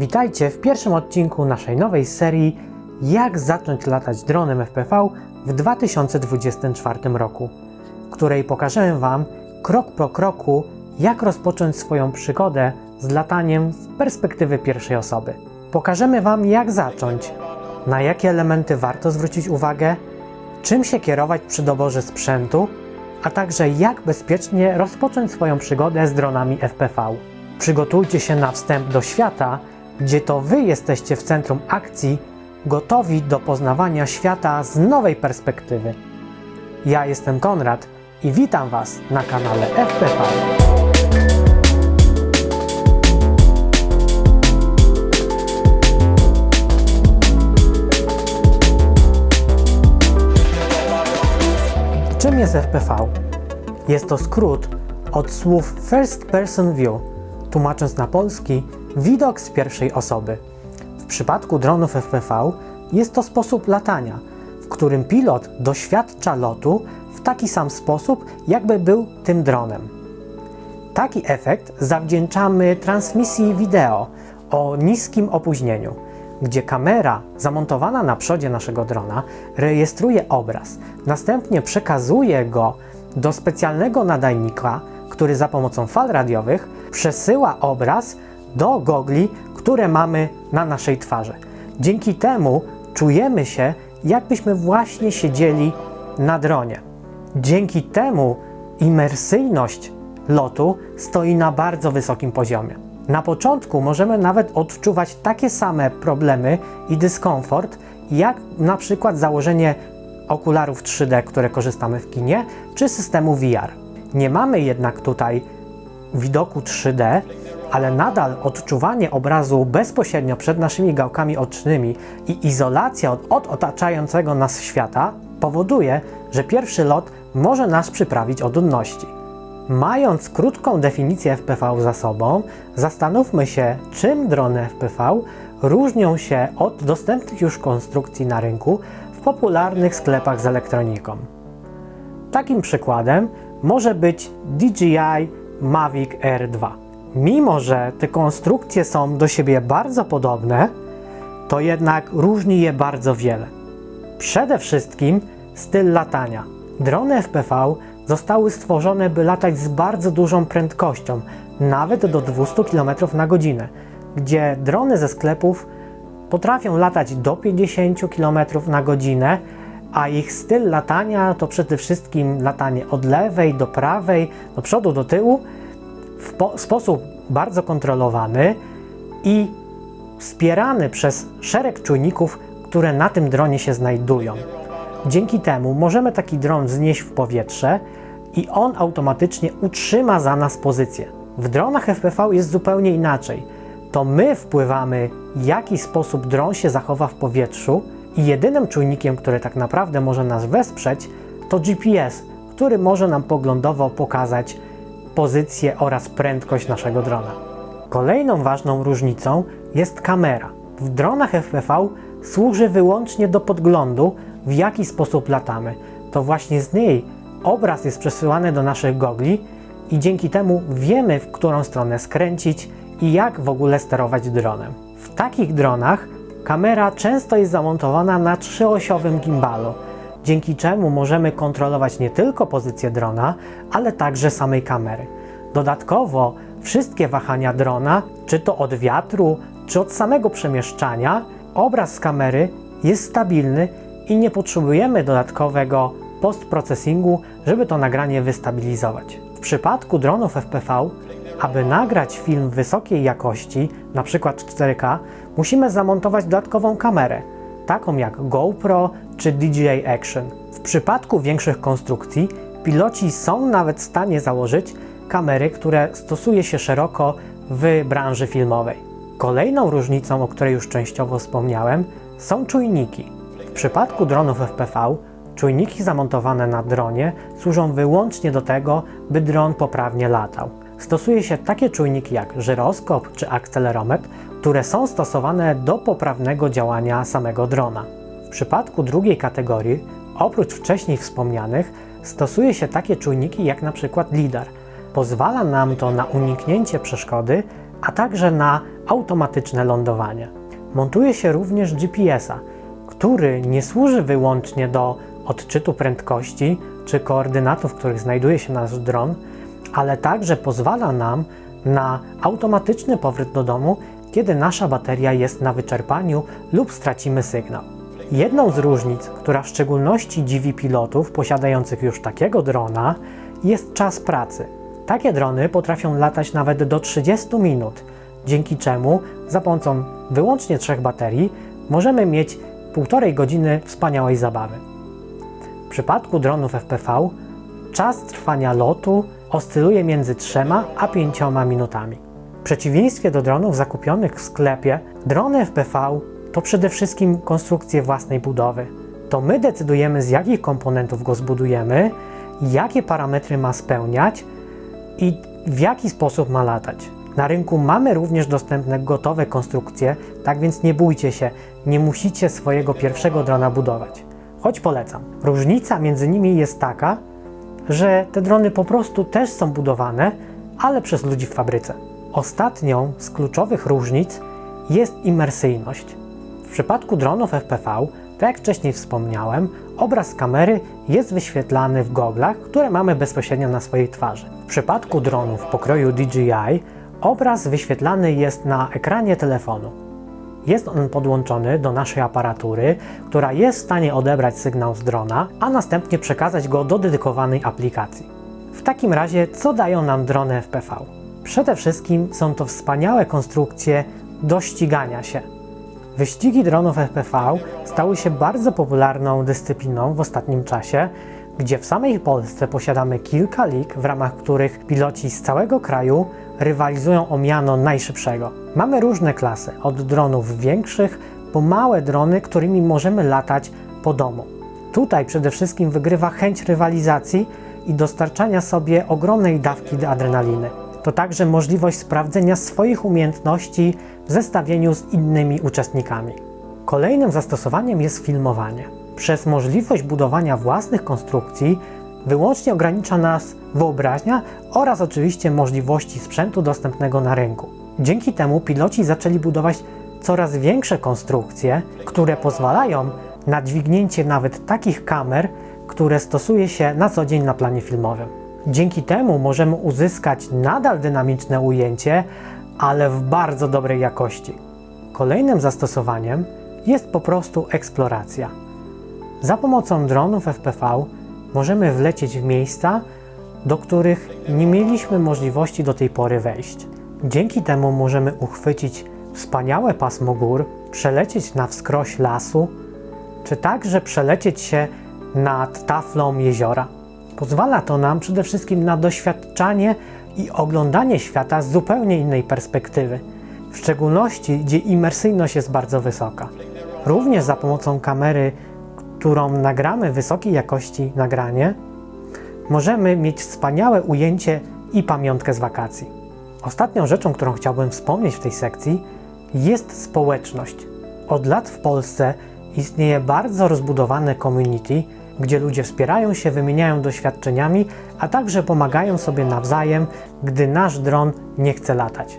Witajcie w pierwszym odcinku naszej nowej serii Jak zacząć latać dronem FPV w 2024 roku, w której pokażemy Wam krok po kroku, jak rozpocząć swoją przygodę z lataniem z perspektywy pierwszej osoby. Pokażemy Wam, jak zacząć, na jakie elementy warto zwrócić uwagę, czym się kierować przy doborze sprzętu, a także jak bezpiecznie rozpocząć swoją przygodę z dronami FPV. Przygotujcie się na wstęp do świata, gdzie to Wy jesteście w centrum akcji, gotowi do poznawania świata z nowej perspektywy. Ja jestem Konrad i witam Was na kanale FPV. Czym jest FPV? Jest to skrót od słów First Person View, tłumacząc na polski widok z pierwszej osoby. W przypadku dronów FPV jest to sposób latania, w którym pilot doświadcza lotu w taki sam sposób, jakby był tym dronem. Taki efekt zawdzięczamy transmisji wideo o niskim opóźnieniu, gdzie kamera zamontowana na przodzie naszego drona rejestruje obraz, następnie przekazuje go do specjalnego nadajnika, który za pomocą fal radiowych przesyła obraz do gogli, które mamy na naszej twarzy. Dzięki temu czujemy się, jakbyśmy właśnie siedzieli na dronie. Dzięki temu imersyjność lotu stoi na bardzo wysokim poziomie. Na początku możemy nawet odczuwać takie same problemy i dyskomfort, jak na przykład założenie okularów 3D, które korzystamy w kinie, czy systemu VR. Nie mamy jednak tutaj widoku 3D, ale nadal odczuwanie obrazu bezpośrednio przed naszymi gałkami ocznymi i izolacja od, od otaczającego nas świata powoduje, że pierwszy lot może nas przyprawić o dumności. Mając krótką definicję FPV za sobą, zastanówmy się, czym drony FPV różnią się od dostępnych już konstrukcji na rynku w popularnych sklepach z elektroniką. Takim przykładem może być DJI Mavic Air 2. Mimo, że te konstrukcje są do siebie bardzo podobne, to jednak różni je bardzo wiele. Przede wszystkim styl latania. Drony FPV zostały stworzone, by latać z bardzo dużą prędkością, nawet do 200 km na godzinę, gdzie drony ze sklepów potrafią latać do 50 km na godzinę, a ich styl latania to przede wszystkim latanie od lewej do prawej, do przodu, do tyłu w po- sposób bardzo kontrolowany i wspierany przez szereg czujników, które na tym dronie się znajdują. Dzięki temu możemy taki dron wznieść w powietrze i on automatycznie utrzyma za nas pozycję. W dronach FPV jest zupełnie inaczej. To my wpływamy, w jaki sposób dron się zachowa w powietrzu i jedynym czujnikiem, który tak naprawdę może nas wesprzeć, to GPS, który może nam poglądowo pokazać pozycję oraz prędkość naszego drona. Kolejną ważną różnicą jest kamera. W dronach FPV służy wyłącznie do podglądu, w jaki sposób latamy. To właśnie z niej obraz jest przesyłany do naszych gogli i dzięki temu wiemy, w którą stronę skręcić i jak w ogóle sterować dronem. W takich dronach kamera często jest zamontowana na trzyosiowym gimbalu, dzięki czemu możemy kontrolować nie tylko pozycję drona, ale także samej kamery. Dodatkowo wszystkie wahania drona, czy to od wiatru, czy od samego przemieszczania, obraz z kamery jest stabilny i nie potrzebujemy dodatkowego postprocesingu, żeby to nagranie wystabilizować. W przypadku dronów FPV, aby nagrać film wysokiej jakości, np. 4K, musimy zamontować dodatkową kamerę, taką jak GoPro czy DJI Action. W przypadku większych konstrukcji piloci są nawet w stanie założyć kamery, które stosuje się szeroko w branży filmowej. Kolejną różnicą, o której już częściowo wspomniałem, są czujniki. W przypadku dronów FPV czujniki zamontowane na dronie służą wyłącznie do tego, by dron poprawnie latał. Stosuje się takie czujniki jak żyroskop czy akcelerometr, które są stosowane do poprawnego działania samego drona. W przypadku drugiej kategorii, oprócz wcześniej wspomnianych, stosuje się takie czujniki jak na przykład LIDAR. Pozwala nam to na uniknięcie przeszkody a także na automatyczne lądowanie. Montuje się również GPS-a, który nie służy wyłącznie do odczytu prędkości czy koordynatów, w których znajduje się nasz dron, ale także pozwala nam na automatyczny powrót do domu, kiedy nasza bateria jest na wyczerpaniu lub stracimy sygnał. Jedną z różnic, która w szczególności dziwi pilotów posiadających już takiego drona, jest czas pracy. Takie drony potrafią latać nawet do 30 minut, dzięki czemu za pomocą wyłącznie trzech baterii możemy mieć półtorej godziny wspaniałej zabawy. W przypadku dronów FPV czas trwania lotu oscyluje między 3 a 5 minutami. W przeciwieństwie do dronów zakupionych w sklepie, drony FPV to przede wszystkim konstrukcje własnej budowy. To my decydujemy, z jakich komponentów go zbudujemy, jakie parametry ma spełniać i w jaki sposób ma latać. Na rynku mamy również dostępne gotowe konstrukcje, tak więc nie bójcie się, nie musicie swojego pierwszego drona budować. Choć polecam. Różnica między nimi jest taka, że te drony po prostu też są budowane, ale przez ludzi w fabryce. Ostatnią z kluczowych różnic jest imersyjność. W przypadku dronów FPV, tak jak wcześniej wspomniałem, obraz kamery jest wyświetlany w goglach, które mamy bezpośrednio na swojej twarzy. W przypadku dronów pokroju DJI obraz wyświetlany jest na ekranie telefonu. Jest on podłączony do naszej aparatury, która jest w stanie odebrać sygnał z drona, a następnie przekazać go do dedykowanej aplikacji. W takim razie, co dają nam drony FPV? Przede wszystkim są to wspaniałe konstrukcje do ścigania się. Wyścigi dronów FPV stały się bardzo popularną dyscypliną w ostatnim czasie, gdzie w samej Polsce posiadamy kilka lig, w ramach których piloci z całego kraju rywalizują o miano najszybszego. Mamy różne klasy, od dronów większych po małe drony, którymi możemy latać po domu. Tutaj przede wszystkim wygrywa chęć rywalizacji i dostarczania sobie ogromnej dawki adrenaliny. To także możliwość sprawdzenia swoich umiejętności w zestawieniu z innymi uczestnikami. Kolejnym zastosowaniem jest filmowanie. Przez możliwość budowania własnych konstrukcji wyłącznie ogranicza nas wyobraźnia oraz oczywiście możliwości sprzętu dostępnego na rynku. Dzięki temu piloci zaczęli budować coraz większe konstrukcje, które pozwalają na dźwignięcie nawet takich kamer, które stosuje się na co dzień na planie filmowym. Dzięki temu możemy uzyskać nadal dynamiczne ujęcie, ale w bardzo dobrej jakości. Kolejnym zastosowaniem jest po prostu eksploracja. Za pomocą dronów FPV możemy wlecieć w miejsca, do których nie mieliśmy możliwości do tej pory wejść. Dzięki temu możemy uchwycić wspaniałe pasmo gór, przelecieć na wskroś lasu, czy także przelecieć się nad taflą jeziora. Pozwala to nam przede wszystkim na doświadczanie i oglądanie świata z zupełnie innej perspektywy, w szczególności gdzie imersyjność jest bardzo wysoka. Również za pomocą kamery, którą nagramy wysokiej jakości nagranie, możemy mieć wspaniałe ujęcie i pamiątkę z wakacji. Ostatnią rzeczą, którą chciałbym wspomnieć w tej sekcji, jest społeczność. Od lat w Polsce istnieje bardzo rozbudowane community, gdzie ludzie wspierają się, wymieniają doświadczeniami, a także pomagają sobie nawzajem, gdy nasz dron nie chce latać.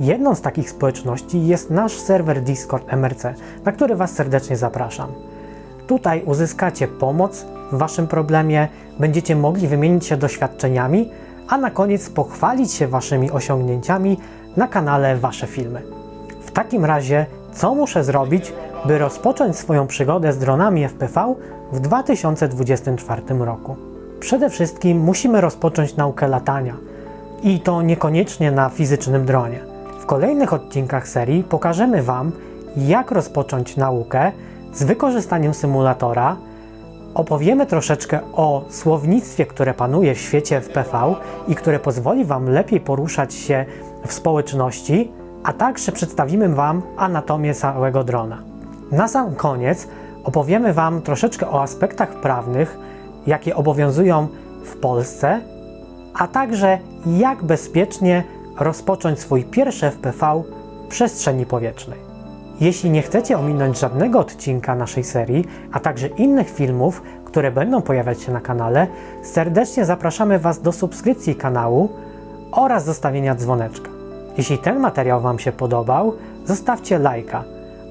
Jedną z takich społeczności jest nasz serwer Discord MRC, na który Was serdecznie zapraszam. Tutaj uzyskacie pomoc w Waszym problemie, będziecie mogli wymienić się doświadczeniami, a na koniec pochwalić się Waszymi osiągnięciami na kanale Wasze Filmy. W takim razie, co muszę zrobić, by rozpocząć swoją przygodę z dronami FPV w 2024 roku? Przede wszystkim musimy rozpocząć naukę latania i to niekoniecznie na fizycznym dronie. W kolejnych odcinkach serii pokażemy Wam, jak rozpocząć naukę z wykorzystaniem symulatora. Opowiemy troszeczkę o słownictwie, które panuje w świecie FPV i które pozwoli Wam lepiej poruszać się w społeczności, a także przedstawimy Wam anatomię całego drona. Na sam koniec opowiemy Wam troszeczkę o aspektach prawnych, jakie obowiązują w Polsce, a także jak bezpiecznie rozpocząć swój pierwszy FPV w przestrzeni powietrznej. Jeśli nie chcecie ominąć żadnego odcinka naszej serii, a także innych filmów, które będą pojawiać się na kanale, serdecznie zapraszamy Was do subskrypcji kanału oraz zostawienia dzwoneczka. Jeśli ten materiał Wam się podobał, zostawcie lajka,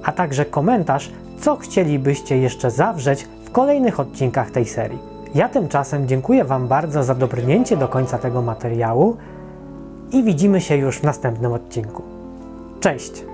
a także komentarz, co chcielibyście jeszcze zawrzeć w kolejnych odcinkach tej serii. Ja tymczasem dziękuję Wam bardzo za dobrnięcie do końca tego materiału i widzimy się już w następnym odcinku. Cześć!